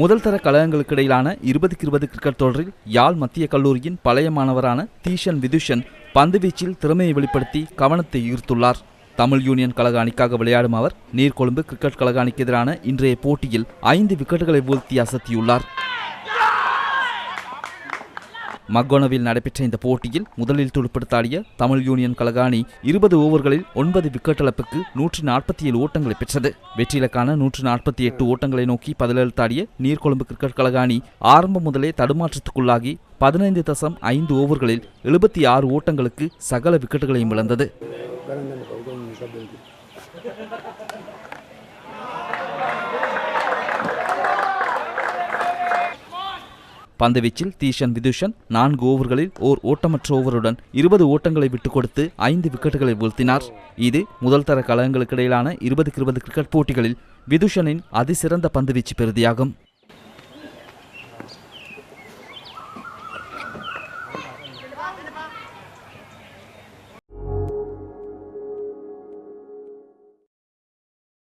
முதல் தர கழகங்களுக்கு இடையிலான இருபதுக்கு இருபது கிரிக்கெட் தொடரில் யாழ் மத்திய கல்லூரியின் பழைய மாணவரான தீஷன் விதுஷன் பந்துவீச்சில் திறமையை வெளிப்படுத்தி கவனத்தை ஈர்த்துள்ளார். தமிழ் யூனியன் கழக அணிக்காக விளையாடும் அவர் நீர்கொழும்பு கிரிக்கெட் கழக அணிக்கு எதிரான இன்றைய போட்டியில் ஐந்து விக்கெட்டுகளை வீழ்த்தி அசத்தியுள்ளார். மக்கோனவில் நடைபெற்ற இந்த போட்டியில் முதலில் துடுப்படுத்தாடிய தமிழ் யூனியன் கலகாணி இருபது ஓவர்களில் ஒன்பது விக்கெட் இழப்புக்கு நூற்றி நாற்பத்தி ஏழு ஓட்டங்களை பெற்றது. வெற்றியிலக்கான நூற்று நாற்பத்தி எட்டு ஓட்டங்களை நோக்கி பதிலளித்தாடிய நீர்கொழும்பு கிரிக்கெட் கலகாணி ஆரம்பம் முதலே தடுமாற்றத்துக்குள்ளாகி பதினைந்து தசம் ஐந்து ஓவர்களில் எழுபத்தி ஆறு ஓட்டங்களுக்கு சகல விக்கெட்டுகளையும் இழந்தது. பந்துவீச்சில் தீஷன் விதுஷன் நான்கு ஓவர்களில் ஓர் ஓட்டமற்ற ஓவருடன் இருபது ஓட்டங்களை விட்டுக் கொடுத்து ஐந்து விக்கெட்டுகளை வீழ்த்தினார். இது முதல் தர கழகங்களுக்கு இடையிலான இருபதுக்கு இருபது கிரிக்கெட் போட்டிகளில் விதுஷனின் அதிசிறந்த பந்துவீச்சு பெறுதியாகும்